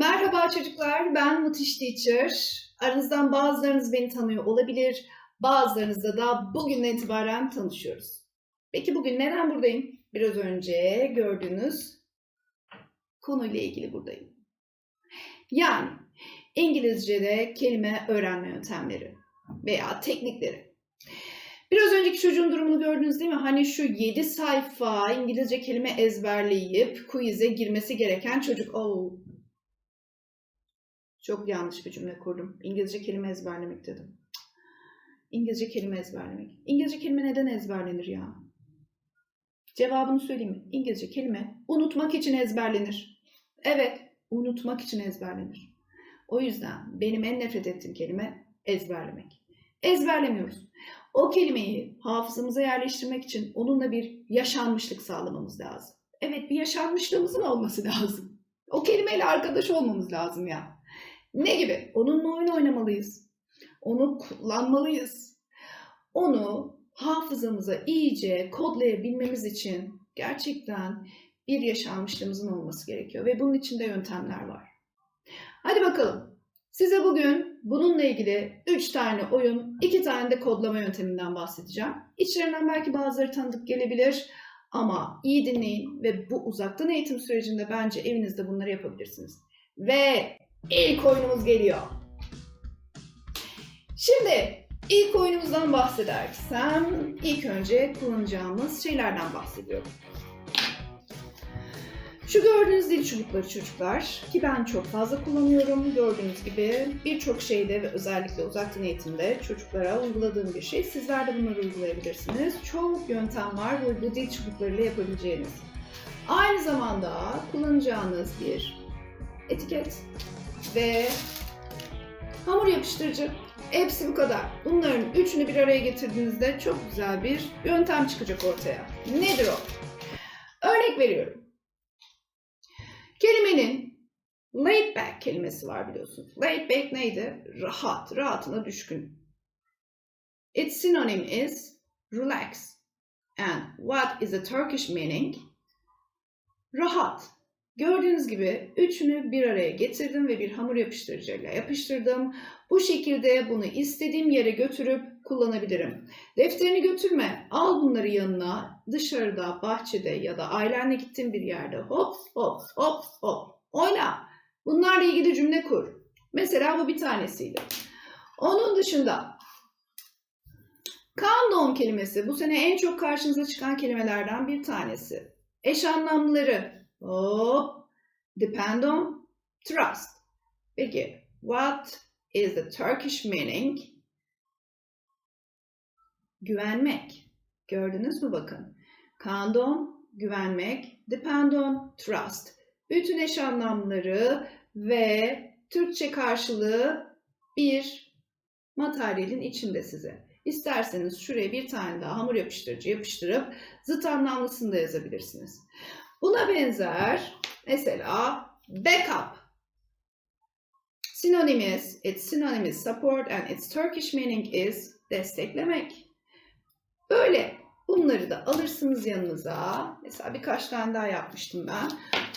Merhaba çocuklar, ben Mutiş Teacher. Aranızdan bazılarınız beni tanıyor olabilir, bazılarınızla da bugünden itibaren tanışıyoruz. Peki bugün neden buradayım? Biraz önce gördüğünüz konuyla ilgili buradayım. Yani İngilizce'de kelime öğrenme yöntemleri veya teknikleri. Biraz önceki çocuğun durumunu gördünüz değil mi? Hani şu 7 sayfa İngilizce kelime ezberleyip quiz'e girmesi gereken çocuk. Oh, çok yanlış bir cümle kurdum. İngilizce kelime ezberlemek dedim. İngilizce kelime ezberlemek. İngilizce kelime neden ezberlenir ya? Cevabını söyleyeyim mi? İngilizce kelime unutmak için ezberlenir. Evet, unutmak için ezberlenir. O yüzden benim en nefret ettiğim kelime ezberlemek. Ezberlemiyoruz. O kelimeyi hafızamıza yerleştirmek için onunla bir yaşanmışlık sağlamamız lazım. Evet, bir yaşanmışlığımızın olması lazım. O kelimeyle arkadaş olmamız lazım ya. Ne gibi? Onunla oyun oynamalıyız. Onu kullanmalıyız. Onu hafızamıza iyice kodlayabilmemiz için gerçekten bir yaşanmışlığımızın olması gerekiyor. Ve bunun için de yöntemler var. Hadi bakalım. Size bugün bununla ilgili 3 tane oyun, 2 tane de kodlama yönteminden bahsedeceğim. İçlerinden belki bazıları tanıdık gelebilir ama iyi dinleyin ve bu uzaktan eğitim sürecinde bence evinizde bunları yapabilirsiniz. Ve İlk oyunumuz geliyor. Şimdi ilk oyunumuzdan bahsedersem ilk önce kullanacağımız şeylerden bahsediyorum. Şu gördüğünüz dil çubukları çocuklar ki ben çok fazla kullanıyorum. Gördüğünüz gibi birçok şeyde ve özellikle uzaktan eğitimde çocuklara uyguladığım bir şey. Sizler de bunları uygulayabilirsiniz. Çok yöntem var bu, bu dil çubuklarıyla yapabileceğiniz. Aynı zamanda kullanacağınız bir etiket, ve hamur yapıştırıcı. Hepsi bu kadar. Bunların üçünü bir araya getirdiğinizde çok güzel bir yöntem çıkacak ortaya. Nedir o? Örnek veriyorum. Kelimenin laid back kelimesi var biliyorsunuz. Laid back neydi? Rahat, rahatına düşkün. Its synonym is relax. And what is the Turkish meaning? Rahat. Gördüğünüz gibi üçünü bir araya getirdim ve bir hamur yapıştırıcıyla yapıştırdım. Bu şekilde bunu istediğim yere götürüp kullanabilirim. Defterini götürme, al bunları yanına dışarıda, bahçede ya da ailenle gittiğin bir yerde hop hop hop hop oyna. Bunlarla ilgili cümle kur. Mesela bu bir tanesiydi. Onun dışında countdown kelimesi bu sene en çok karşınıza çıkan kelimelerden bir tanesi. Eş anlamları Hop. Depend on. Trust. Peki. What is the Turkish meaning? Güvenmek. Gördünüz mü bakın. Count güvenmek. Depend on, trust. Bütün eş anlamları ve Türkçe karşılığı bir materyalin içinde size. İsterseniz şuraya bir tane daha hamur yapıştırıcı yapıştırıp zıt anlamlısını da yazabilirsiniz. Buna benzer mesela backup. Synonymous, its synonymous support and its Turkish meaning is desteklemek. Böyle bunları da alırsınız yanınıza. Mesela birkaç tane daha yapmıştım ben.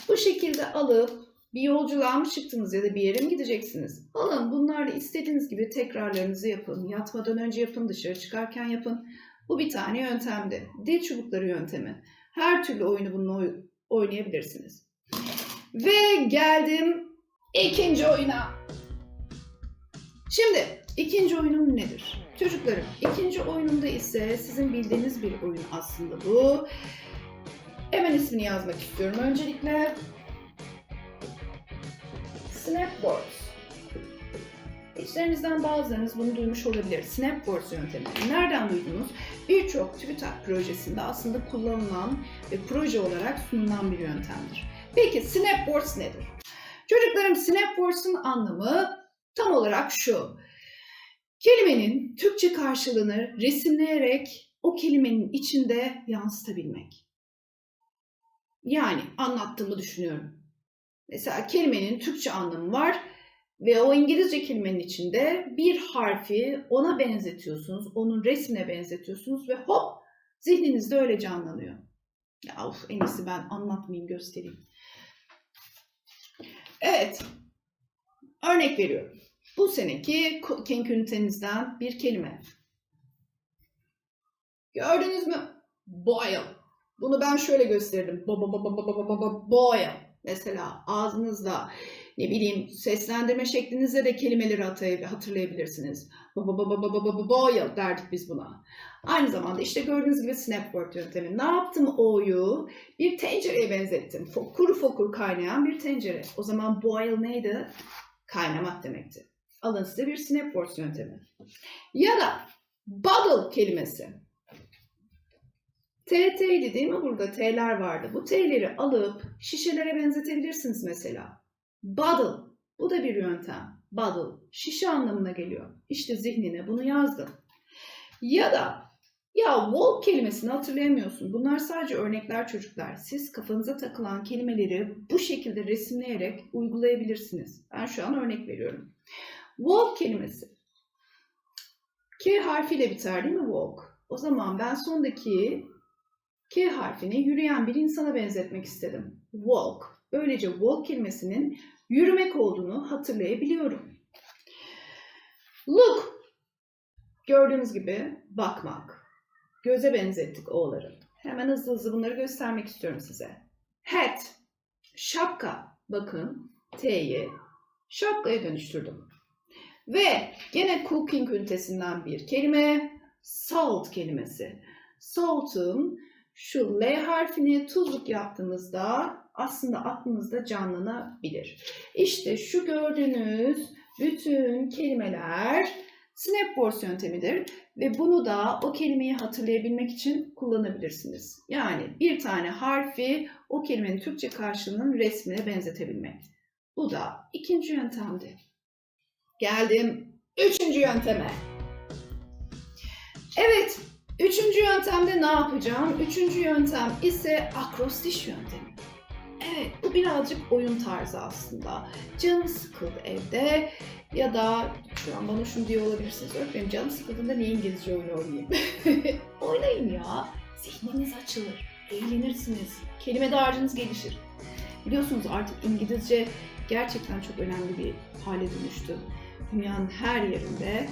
Bu şekilde alıp bir yolculuğa mı çıktınız ya da bir yere mi gideceksiniz? Alın bunlarla istediğiniz gibi tekrarlarınızı yapın. Yatmadan önce yapın, dışarı çıkarken yapın. Bu bir tane yöntemdi. Dil çubukları yöntemi. Her türlü oyunu bununla oynayabilirsiniz. Ve geldim ikinci oyuna. Şimdi ikinci oyunum nedir? Çocuklarım ikinci oyunumda ise sizin bildiğiniz bir oyun aslında bu. Hemen ismini yazmak istiyorum. Öncelikle Snapboard. İçlerinizden bazılarınız bunu duymuş olabilir. Snapboard yöntemi. Nereden duydunuz? Birçok TÜBİTAK projesinde aslında kullanılan ve proje olarak sunulan bir yöntemdir. Peki Snapboard nedir? Çocuklarım Snapboard'un anlamı tam olarak şu. Kelimenin Türkçe karşılığını resimleyerek o kelimenin içinde yansıtabilmek. Yani anlattığımı düşünüyorum. Mesela kelimenin Türkçe anlamı var ve o İngilizce kelimenin içinde bir harfi ona benzetiyorsunuz, onun resmine benzetiyorsunuz ve hop zihninizde öyle canlanıyor. Ya of en iyisi ben anlatmayayım göstereyim. Evet. Örnek veriyorum. Bu seneki kink ünitemizden bir kelime. Gördünüz mü? Boil. Bunu ben şöyle gösterdim. Boil. Mesela ağzınızla ne bileyim seslendirme şeklinizde de kelimeleri hatırlayabilirsiniz. Baba baba baba baba boya derdik biz buna. Aynı zamanda işte gördüğünüz gibi snapword yöntemi. Ne yaptım o'yu? Bir tencereye benzettim. Fokur fokur kaynayan bir tencere. O zaman boil neydi? Kaynamak demekti. Alın size bir snapword yöntemi. Ya da bottle kelimesi. TT'ydi değil mi burada? T'ler vardı. Bu T'leri alıp şişelere benzetebilirsiniz mesela. Bottle. Bu da bir yöntem. Bottle. Şişe anlamına geliyor. İşte zihnine bunu yazdım. Ya da ya walk kelimesini hatırlayamıyorsun. Bunlar sadece örnekler çocuklar. Siz kafanıza takılan kelimeleri bu şekilde resimleyerek uygulayabilirsiniz. Ben şu an örnek veriyorum. Walk kelimesi. K harfiyle biter değil mi walk? O zaman ben sondaki K harfini yürüyen bir insana benzetmek istedim. Walk. Böylece walk kelimesinin yürümek olduğunu hatırlayabiliyorum. Look. Gördüğünüz gibi bakmak. Göze benzettik o'ları. Hemen hızlı hızlı bunları göstermek istiyorum size. Hat. Şapka. Bakın T'yi şapkaya dönüştürdüm. Ve gene cooking ünitesinden bir kelime. Salt kelimesi. Salt'ın şu L harfini tuzluk yaptığımızda aslında aklınızda canlanabilir. İşte şu gördüğünüz bütün kelimeler snap words yöntemidir ve bunu da o kelimeyi hatırlayabilmek için kullanabilirsiniz. Yani bir tane harfi o kelimenin Türkçe karşılığının resmine benzetebilmek. Bu da ikinci yöntemdi. Geldim üçüncü yönteme. Evet, Üçüncü yöntemde ne yapacağım? Üçüncü yöntem ise akrostiş yöntemi. Evet, bu birazcık oyun tarzı aslında. Canım sıkıldı evde ya da şu an bana şunu diyor olabilirsiniz. Öğretmenim canım sıkıldığında niye İngilizce oyun oynayayım? Oynayın ya. Zihniniz açılır. Eğlenirsiniz. Kelime dağarcığınız gelişir. Biliyorsunuz artık İngilizce gerçekten çok önemli bir hale dönüştü. Dünyanın her yerinde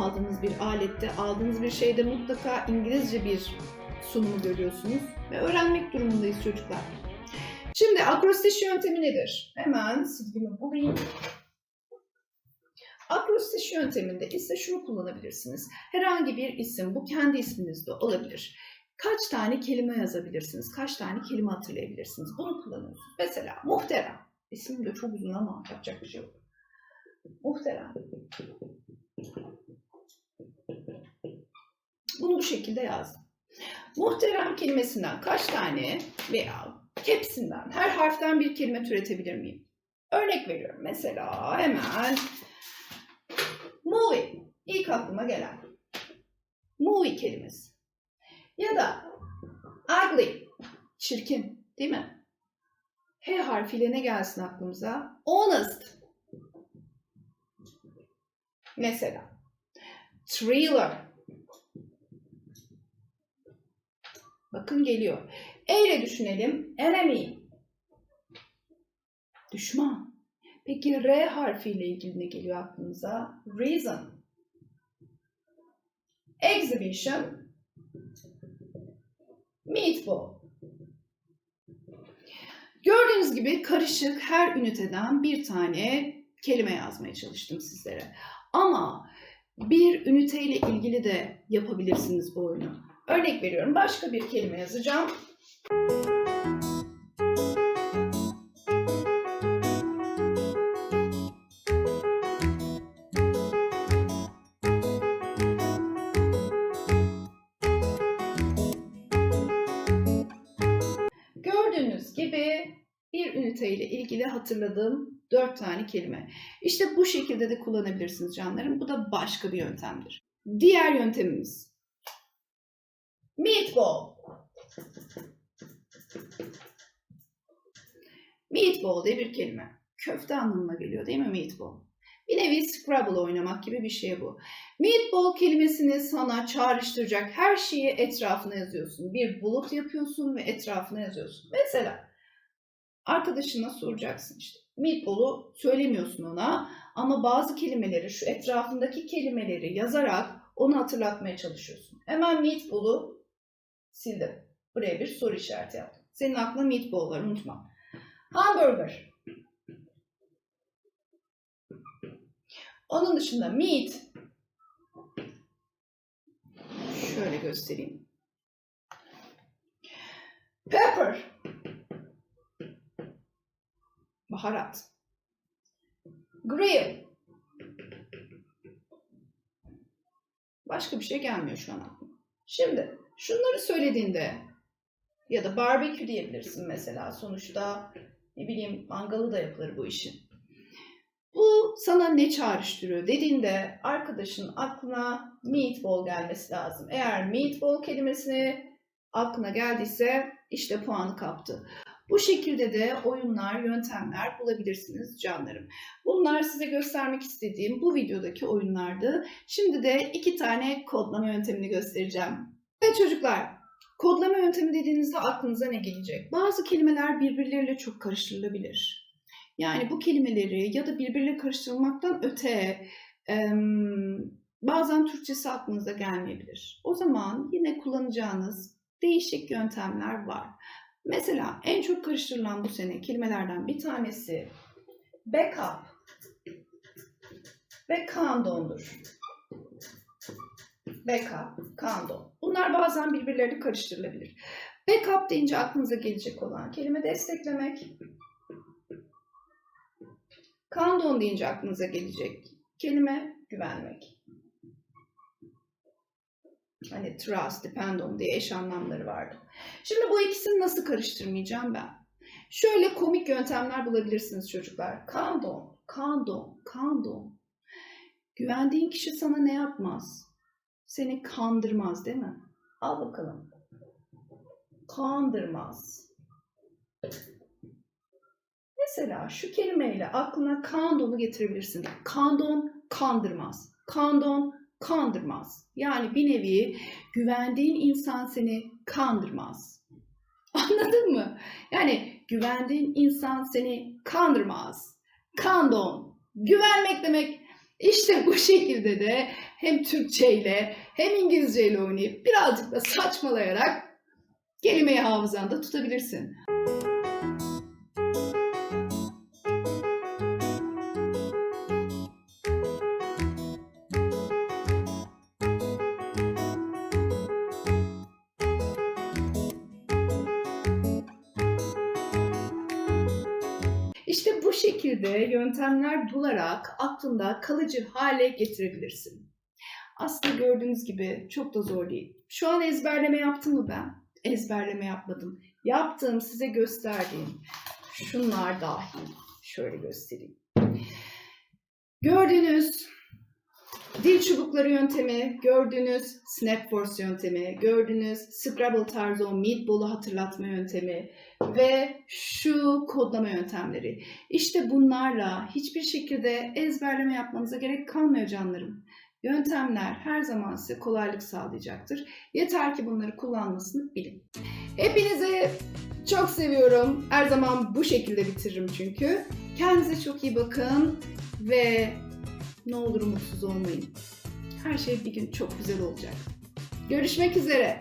aldığınız bir alette, aldığınız bir şeyde mutlaka İngilizce bir sunumu görüyorsunuz ve öğrenmek durumundayız çocuklar. Şimdi akrostiş yöntemi nedir? Hemen silgimi bulayım. Akrostiş yönteminde ise şunu kullanabilirsiniz. Herhangi bir isim, bu kendi isminiz de olabilir. Kaç tane kelime yazabilirsiniz, kaç tane kelime hatırlayabilirsiniz. Bunu kullanıyorsunuz. Mesela muhterem. İsmim de çok uzun ama yapacak bir şey yok. Muhterem. Bunu bu şekilde yazdım. Muhterem kelimesinden kaç tane veya hepsinden, her harften bir kelime türetebilir miyim? Örnek veriyorum. Mesela hemen movie. ilk aklıma gelen. Movie kelimesi. Ya da ugly. Çirkin. Değil mi? H harfiyle ne gelsin aklımıza? Honest. Mesela. Thriller. Bakın geliyor. E ile düşünelim. Enemy. Düşman. Peki R harfiyle ilgili ne geliyor aklınıza? Reason. Exhibition. Meatball. Gördüğünüz gibi karışık her üniteden bir tane kelime yazmaya çalıştım sizlere. Ama bir üniteyle ilgili de yapabilirsiniz bu oyunu. Örnek veriyorum. Başka bir kelime yazacağım. Gördüğünüz gibi bir üniteyle ilgili hatırladığım dört tane kelime. İşte bu şekilde de kullanabilirsiniz canlarım. Bu da başka bir yöntemdir. Diğer yöntemimiz Meatball. Meatball diye bir kelime. Köfte anlamına geliyor değil mi meatball? Bir nevi Scrabble oynamak gibi bir şey bu. Meatball kelimesini sana çağrıştıracak her şeyi etrafına yazıyorsun. Bir bulut yapıyorsun ve etrafına yazıyorsun. Mesela Arkadaşına soracaksın işte. Meatball'u söylemiyorsun ona ama bazı kelimeleri, şu etrafındaki kelimeleri yazarak onu hatırlatmaya çalışıyorsun. Hemen meatball'u sildim. Buraya bir soru işareti yaptım. Senin aklına meatball var unutma. Hamburger. Onun dışında meat. Şöyle göstereyim. Pepper. Baharat. Grill. Başka bir şey gelmiyor şu an aklıma. Şimdi şunları söylediğinde ya da barbekü diyebilirsin mesela. Sonuçta ne bileyim mangalı da yapılır bu işin. Bu sana ne çağrıştırıyor dediğinde arkadaşın aklına meatball gelmesi lazım. Eğer meatball kelimesini aklına geldiyse işte puanı kaptı. Bu şekilde de oyunlar, yöntemler bulabilirsiniz canlarım. Bunlar size göstermek istediğim bu videodaki oyunlardı. Şimdi de iki tane kodlama yöntemini göstereceğim. Evet çocuklar, kodlama yöntemi dediğinizde aklınıza ne gelecek? Bazı kelimeler birbirleriyle çok karıştırılabilir. Yani bu kelimeleri ya da birbirine karıştırılmaktan öte bazen Türkçesi aklınıza gelmeyebilir. O zaman yine kullanacağınız değişik yöntemler var. Mesela en çok karıştırılan bu sene kelimelerden bir tanesi backup ve countdown'dur. Backup, countdown. Bunlar bazen birbirleriyle karıştırılabilir. Backup deyince aklınıza gelecek olan kelime desteklemek. Countdown deyince aklınıza gelecek kelime güvenmek. Hani trust, depend on diye eş anlamları vardı. Şimdi bu ikisini nasıl karıştırmayacağım ben? Şöyle komik yöntemler bulabilirsiniz çocuklar. Countdown, countdown, countdown. Güvendiğin kişi sana ne yapmaz? Seni kandırmaz değil mi? Al bakalım. Kandırmaz. Mesela şu kelimeyle aklına countdown'u getirebilirsin. Countdown kandırmaz. Countdown kandırmaz. Yani bir nevi güvendiğin insan seni kandırmaz. Anladın mı? Yani güvendiğin insan seni kandırmaz. Countdown. Güvenmek demek işte bu şekilde de hem Türkçe ile hem İngilizce ile oynayıp birazcık da saçmalayarak kelimeyi hafızanda tutabilirsin. Bu şekilde yöntemler bularak aklında kalıcı hale getirebilirsin. Aslında gördüğünüz gibi çok da zor değil. Şu an ezberleme yaptım mı ben? Ezberleme yapmadım. Yaptığım size gösterdiğim şunlar dahil. Şöyle göstereyim. Gördüğünüz dil çubukları yöntemi, gördüğünüz Snapforce yöntemi, gördüğünüz Scrabble tarzı o meatball'u hatırlatma yöntemi ve şu kodlama yöntemleri. İşte bunlarla hiçbir şekilde ezberleme yapmanıza gerek kalmıyor canlarım. Yöntemler her zaman size kolaylık sağlayacaktır. Yeter ki bunları kullanmasını bilin. Hepinizi çok seviyorum. Her zaman bu şekilde bitiririm çünkü. Kendinize çok iyi bakın ve ne olur umutsuz olmayın. Her şey bir gün çok güzel olacak. Görüşmek üzere.